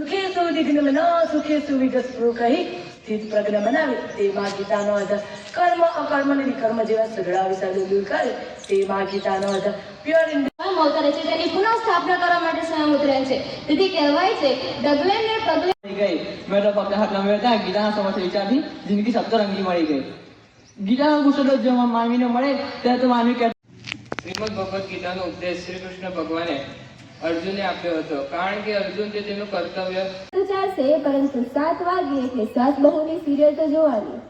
દિગ્નમના સુખેશુ વિગતસ્પૃહ કહી સ્થિત પ્રજ્ઞ બનાવે તેમાં ગીતાનો આધાર કર્મ અકર્મ અને વિકર્મ જેવા સઘળા વિચારો દૂર કરે તેમાં ગીતાનો આધાર પ્યોર સ્વયં અવતરે છે તેની પુનઃ સ્થાપના કરવા માટે સ્વયં ઉતરે છે। તેથી કહેવાય છે ડગલે ને પગલે ગઈ. મેં તો પગલે હાથ લંબાવ્યા હતા ગીતાના સમસ્ત વિચારથી જિંદગી સપ્તરંગી મળી ગઈ. ગીતાનો ગુસ્સો જો માનવીને મળે ત્યારે તો માનવી કે શ્રીમદ ભગવદ્ ગીતાનો ઉપદેશ શ્રી કૃષ્ણ ભગવાને અર્જુનને આપ્યો હતો. કારણ કે અર્જુન તે તેનું કર્તવ્ય તો ચાલશે પરંતુ સાત વાગે એટલે સાત બહુની સિરિયલ તો જોવાની.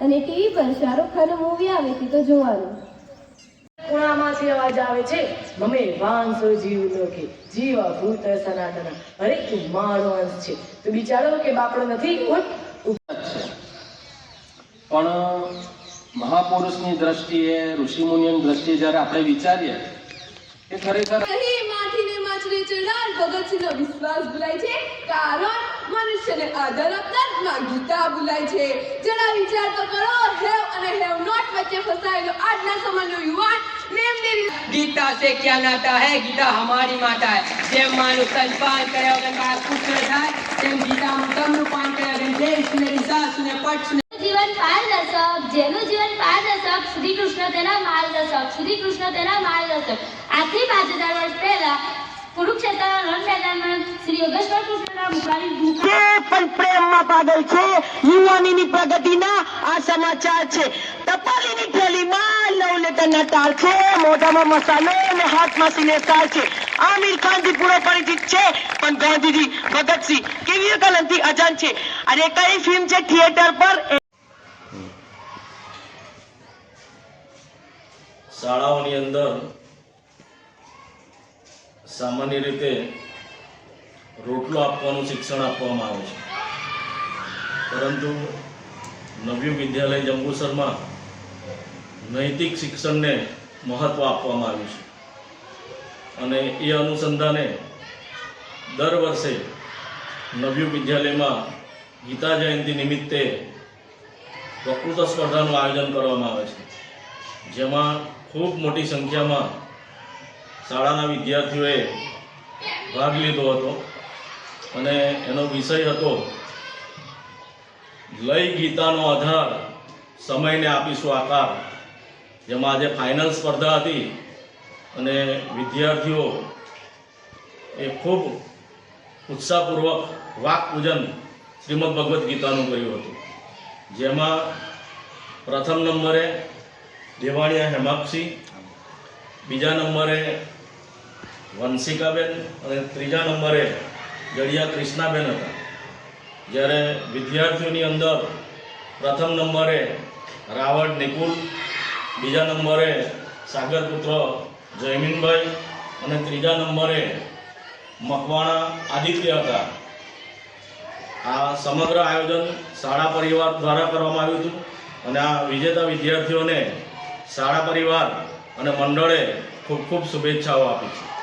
અને ટીવી પર શાહરુખ ખાનનું મૂવી આવે તે તો જોવાનું. ખૂણામાંથી અવાજ આવે છે મમે વાંસો જીવ લોકે જીવ ભૂત સનાતન અરે તું મારો અંશ છે. તું બિચારો કે બાપડો નથી ઉઠ. પણ મહાપુરુષની દ્રષ્ટિએ ઋષિમુનિની દ્રષ્ટિએ જ્યારે આપણે વિચારીએ કે ખરેખર ભગતસિંહનો વિશ્વાસ ભૂલાય છે કારણ મનુષ્યને આધાર આપનારમાં ગીતા ભૂલાય છે. જરા વિચાર તો કરો હેવ અને હેવ નોટ વચ્ચે ફસાયેલો આજના સમયનો યુવાન ગીતા સે ક્યા નાતા હે? ગીતા હમારી માતા હે. જેમ માનું તન પાન કરે વગર કાળ ખુશ ન થાય તેમ ગીતાનું તમનું પાન કરે વગર દેશને રિસાસને પક્ષને જીવન પારદર્શક જેનું જીવન પારદર્શક શ્રી કૃષ્ણ તેના માર્ગદર્શક શ્રી કૃષ્ણ તેના માર્ગદર્શક આજથી પાંચ હજાર વર્ષ પહેલા કુરુક્ષેત્રના રણ મેદાનમાં શ્રી યોગેશ્વર કૃષ્ણના મુખારી મુખા જે પણ પ્રેમમાં પાગલ છે યુવાનીની પ્રગતિના આ સમાચાર છે. ટપાલીની થેલીમાં લવ લેટરના તાર છે મોઢામાં મસાલો અને હાથમાં સિનેસ્ટાર છે. આમિર ખાનથી પૂરો પરિચિત છે પણ ગાંધીજી ભગતસિંહ કેવી કલમથી અજાન છે? અને કઈ ફિલ્મ છે થિયેટર પર? શાળાઓની અંદર સામાન્ય રીતે રોટલો આપવાનું શિક્ષણ આપવામાં આવે છે. પરંતુ નવયુગ વિદ્યાલય જંબુસરમાં નૈતિક શિક્ષણને મહત્ત્વ આપવામાં આવ્યું છે. અને એ અનુસંધાને દર વર્ષે નવયુગ વિદ્યાલયમાં ગીતા જયંતિ નિમિત્તે વકૃત સ્પર્ધાનું આયોજન કરવામાં આવે છે. જેમાં ખૂબ મોટી સંખ્યામાં શાળાના વિદ્યાર્થીઓએ ભાગ લીધો હતો અને એનો વિષય હતો લય ગીતાનો આધાર સમયને આપીશું આકાર, જેમાં આજે ફાઇનલ સ્પર્ધા હતી અને વિદ્યાર્થીઓ એ ખૂબ ઉત્સાહપૂર્વક વાક પૂજન શ્રીમદ ભગવદ્ ગીતાનું કર્યું હતું. જેમાં પ્રથમ નંબરે દેવાણીયા હેમાક્ષી, બીજા નંબરે વંશિકાબેન અને ત્રીજા નંબરે જડિયા કૃષ્ણાબેન હતા. જ્યારે વિદ્યાર્થીઓની અંદર પ્રથમ નંબરે રાવળ નિકુલ, બીજા નંબરે સાગરપુત્ર જયમીનભાઈ અને ત્રીજા નંબરે મકવાણા આદિત્ય હતા. આ સમગ્ર આયોજન શાળા પરિવાર દ્વારા કરવામાં આવ્યું હતું અને આ વિજેતા વિદ્યાર્થીઓને શાળા પરિવાર અને મંડળે ખૂબ ખૂબ શુભેચ્છાઓ આપી છે.